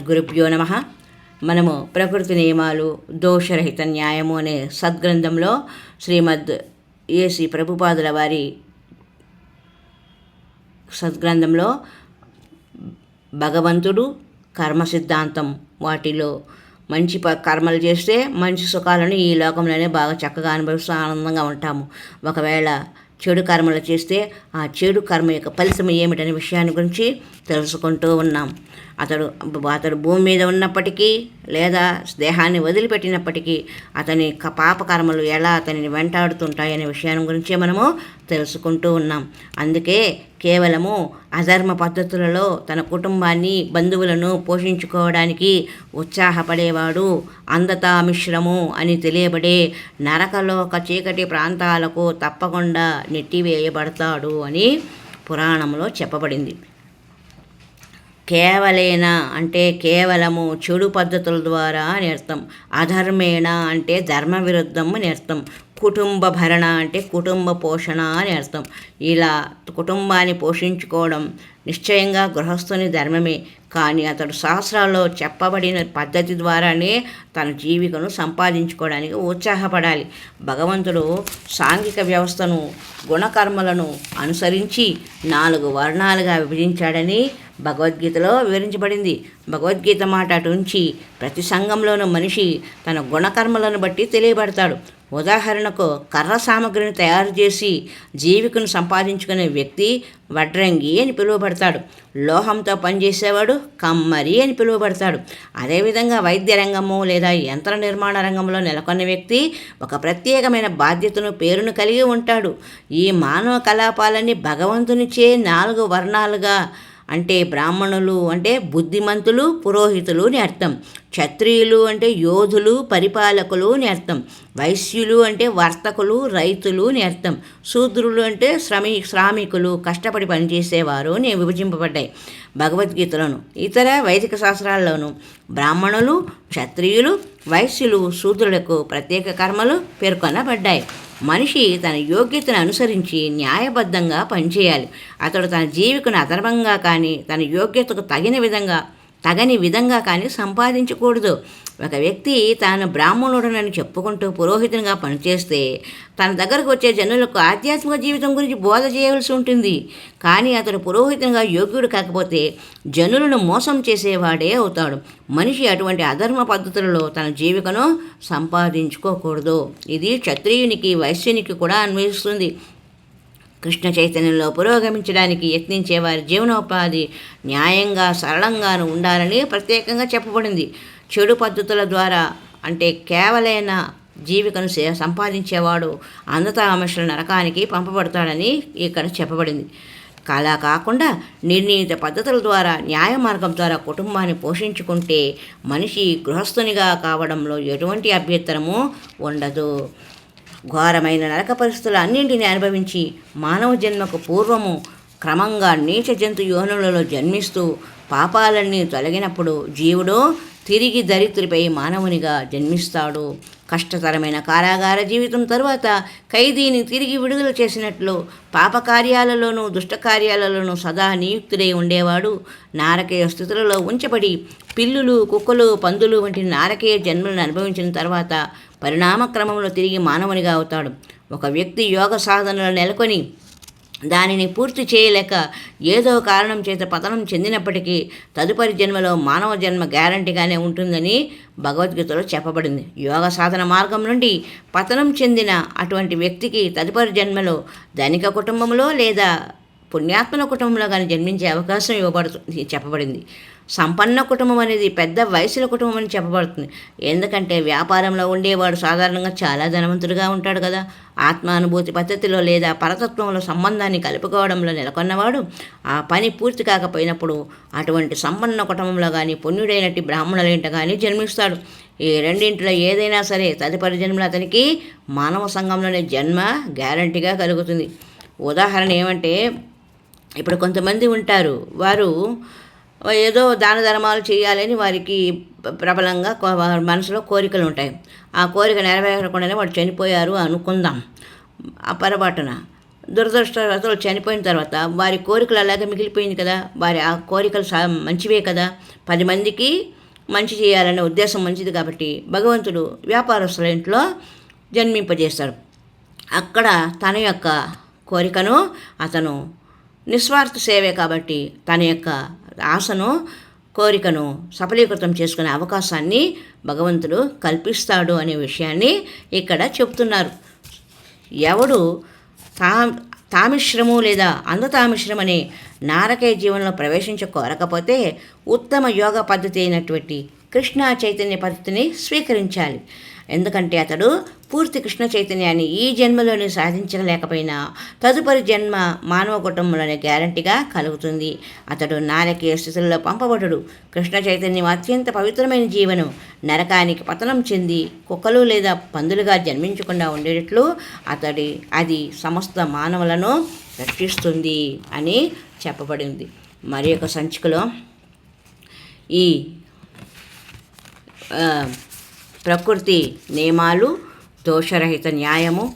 శ్రీమద్గురుభ్యో నమ. మనము ప్రకృతి నియమాలు దోషరహిత న్యాయము అనే సద్గ్రంథంలో శ్రీమద్ ఏసి ప్రభుపాదుల వారి సద్గ్రంథంలో భగవంతుడు కర్మ సిద్ధాంతం వాటిలో మంచి ప కర్మలు చేస్తే మంచి సుఖాలను ఈ లోకంలోనే బాగా చక్కగా అనుభవిస్తూ ఆనందంగా ఉంటాము. ఒకవేళ చెడు కర్మలు చేస్తే ఆ చెడు కర్మ యొక్క ఫలితం ఏమిటనే విషయాన్ని గురించి తెలుసుకుంటూ ఉన్నాం. అతడు అతడు భూమి మీద ఉన్నప్పటికీ లేదా దేహాన్ని వదిలిపెట్టినప్పటికీ అతని క- ఎలా అతనిని వెంటాడుతుంటాయనే విషయాన్ని గురించి మనము తెలుసుకుంటూ ఉన్నాం. అందుకే కేవలము అధర్మ పద్ధతులలో తన కుటుంబాన్ని బంధువులను పోషించుకోవడానికి ఉత్సాహపడేవాడు అందతా మిశ్రము అని తెలియబడే నరకలోక చీకటి ప్రాంతాలకు తప్పకుండా నెట్టివేయబడతాడు అని పురాణంలో చెప్పబడింది. కేవలేన అంటే కేవలము చెడు పద్ధతుల ద్వారా అని అర్థం. అధర్మేణ అంటే ధర్మ విరుద్ధం అని అర్థం. కుటుంబ భరణ అంటే కుటుంబ పోషణ అని అర్థం. ఇలా కుటుంబాన్ని పోషించుకోవడం నిశ్చయంగా గృహస్థుని ధర్మమే. కానీ అతడు శాస్త్రాల్లో చెప్పబడిన పద్ధతి ద్వారానే తన జీవికను సంపాదించుకోవడానికి ఉత్సాహపడాలి. భగవంతుడు సాంఘిక వ్యవస్థను గుణకర్మలను అనుసరించి నాలుగు వర్ణాలుగా విభజించాడని భగవద్గీతలో వివరించబడింది. భగవద్గీత మాట అటుంచి ప్రతి సంఘంలోనూ మనిషి తన గుణకర్మలను బట్టి తెలియబడతాడు. ఉదాహరణకు కర్ర సామగ్రిని తయారు చేసి జీవికను సంపాదించుకునే వ్యక్తి వడ్రంగి అని పిలువబడతాడు. లోహంతో పనిచేసేవాడు కమ్మరి అని పిలువబడతాడు. అదేవిధంగా వైద్య రంగము లేదా యంత్ర నిర్మాణ రంగంలో నెలకొన్న వ్యక్తి ఒక ప్రత్యేకమైన బాధ్యతను పేరును కలిగి ఉంటాడు. ఈ మానవ కలాపాలన్నీ భగవంతునిచే నాలుగు వర్ణాలుగా అంటే బ్రాహ్మణులు అంటే బుద్ధిమంతులు పురోహితులు అని అర్థం. క్షత్రియులు అంటే యోధులు పరిపాలకులు అని అర్థం. వైశ్యులు అంటే వర్తకులు రైతులు అని అర్థం. శూద్రులు అంటే శ్రమి శ్రామికులు కష్టపడి పనిచేసేవారు అని విభజింపబడ్డాయి. భగవద్గీతలోను ఇతర వైదిక శాస్త్రాల్లోనూ బ్రాహ్మణులు క్షత్రియులు వైశ్యులు శూద్రులకు ప్రత్యేక కర్మలు పేర్కొనబడ్డాయి. మనిషి తన యోగ్యతను అనుసరించి న్యాయబద్ధంగా పనిచేయాలి. అతడు తన జీవికను అధర్మంగా కానీ తన యోగ్యతకు తగిన విధంగా తగని విధంగా కానీ సంపాదించకూడదు. ఒక వ్యక్తి తాను బ్రాహ్మణుడనని చెప్పుకుంటూ పురోహితునిగా పనిచేస్తే తన దగ్గరకు వచ్చే జనులకు ఆధ్యాత్మిక జీవితం గురించి బోధ చేయవలసి ఉంటుంది. కానీ అతడు పురోహితునిగా యోగ్యుడు కాకపోతే జనులను మోసం చేసేవాడే అవుతాడు. మనిషి అటువంటి అధర్మ పద్ధతులలో తన జీవికను సంపాదించుకోకూడదు. ఇది క్షత్రియునికి వైశ్యునికి కూడా అన్వయిస్తుంది. కృష్ణ చైతన్యంలో పురోగమించడానికి యత్నించే వారి జీవనోపాధి న్యాయంగా సరళంగాను ఉండాలని ప్రత్యేకంగా చెప్పబడింది. చెడు పద్ధతుల ద్వారా అంటే కేవలైన జీవికను సే- సంపాదించేవాడు అందతామశల నరకానికి పంపబడతాడని ఇక్కడ చెప్పబడింది. అలా కాకుండా నిర్ణీత పద్ధతుల ద్వారా న్యాయ మార్గం ద్వారా కుటుంబాన్ని పోషించుకుంటే మనిషి గృహస్థునిగా కావడంలో ఎటువంటి అభ్యంతరము ఉండదు. ఘోరమైన నరక పరిస్థితులు అన్నింటినీ అనుభవించి మానవ జన్మకు పూర్వము క్రమంగా నీచ జంతు యోనులలో జన్మిస్తూ పాపాలన్నీ తొలగినప్పుడు జీవుడు తిరిగి దరిద్రుపై మానవునిగా జన్మిస్తాడు. కష్టతరమైన కారాగార జీవితం తరువాత ఖైదీని తిరిగి విడుదల చేసినట్లు పాపకార్యాలలోనూ దుష్టకార్యాలలోనూ సదా నియుక్తుడై ఉండేవాడు. నారకీయ స్థితులలో ఉంచబడి పిల్లులు కుక్కలు పందులు వంటి నారకీయ జన్మలను అనుభవించిన తర్వాత పరిణామ క్రమంలో తిరిగి మానవునిగా అవుతాడు. ఒక వ్యక్తి యోగ సాధనలో నెలకొని దానిని పూర్తి చేయలేక ఏదో కారణం చేత పతనం చెందినప్పటికీ తదుపరి జన్మలో మానవ జన్మ గ్యారంటీగానే ఉంటుందని భగవద్గీతలో చెప్పబడింది. యోగ సాధన మార్గం నుండి పతనం చెందిన అటువంటి వ్యక్తికి తదుపరి జన్మలో ధనిక కుటుంబంలో లేదా పుణ్యాత్మల కుటుంబంలో కానీ జన్మించే అవకాశం ఇవ్వబడుతుంది చెప్పబడింది. సంపన్న కుటుంబం అనేది పెద్ద వయసుల కుటుంబం అని చెప్పబడుతుంది. ఎందుకంటే వ్యాపారంలో ఉండేవాడు సాధారణంగా చాలా ధనవంతుడిగా ఉంటాడు కదా. ఆత్మానుభూతి పద్ధతిలో లేదా పరతత్వంలో సంబంధాన్ని కలుపుకోవడంలో నెలకొన్నవాడు ఆ పని పూర్తి కాకపోయినప్పుడు అటువంటి సంపన్న కుటుంబంలో కానీ పుణ్యుడైనట్టు బ్రాహ్మణులేంట కానీ జన్మిస్తాడు. ఈ రెండింటిలో ఏదైనా సరే తదుపరి జన్మలో అతనికి మానవ సంఘంలోనే జన్మ గ్యారంటీగా కలుగుతుంది. ఉదాహరణ ఏమంటే ఇప్పుడు కొంతమంది ఉంటారు వారు ఏదో దాన ధర్మాలు చేయాలని వారికి ప్రబలంగా వారి మనసులో కోరికలు ఉంటాయి. ఆ కోరిక నెరవేరకుండానే వాడు చనిపోయారు అనుకుందాం. ఆ పొరపాటున. దురదృష్టవశాలు చనిపోయిన తర్వాత వారి కోరికలు అలాగే మిగిలిపోయింది కదా వారి ఆ కోరికలు సా మంచివే కదా పది మందికి మంచి చేయాలనే ఉద్దేశం మంచిది కాబట్టి భగవంతుడు వ్యాపారస్తుల ఇంట్లో జన్మింపజేస్తాడు అక్కడ తన యొక్క కోరికను అతను నిస్వార్థ సేవే కాబట్టి తన యొక్క ఆశను కోరికను సఫలీకృతం చేసుకునే అవకాశాన్ని భగవంతుడు కల్పిస్తాడు అనే విషయాన్ని ఇక్కడ చెప్తున్నారు. ఎవడు తా తామిశ్రము లేదా అంధతామిశ్రం అనే నారకీయ జీవనంలో ప్రవేశించ కోరకపోతే ఉత్తమ యోగ పద్ధతి అయినటువంటి కృష్ణ చైతన్య పద్ధతిని స్వీకరించాలి. ఎందుకంటే అతడు పూర్తి కృష్ణ చైతన్యాన్ని ఈ జన్మలోనే సాధించలేకపోయినా తదుపరి జన్మ మానవ కుటుంబంలోనే గ్యారంటీగా కలుగుతుంది. అతడు నారకీయ స్థితుల్లో పంపబడుడు. కృష్ణ చైతన్యం అత్యంత పవిత్రమైన జీవనం. నరకానికి పతనం చెంది కుక్కలు లేదా పందులుగా జన్మించకుండా ఉండేటట్లు అతడి అది సమస్త మానవులను రక్షిస్తుంది అని చెప్పబడింది. మరి ఒక సంచికలో ఈ ప్రకృతి నియమాలు దోషరహిత న్యాయము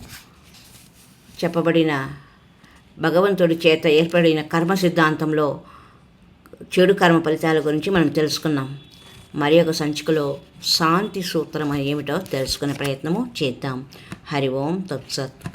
చెప్పబడిన భగవంతుడి చేత ఏర్పడిన కర్మ సిద్ధాంతంలో చెడు కర్మ ఫలితాల గురించి మనం తెలుసుకున్నాం. మరి ఒక సంచికలో శాంతి సూత్రం ఏమిటో తెలుసుకునే ప్రయత్నము చేద్దాం. హరి ఓం తత్సత్.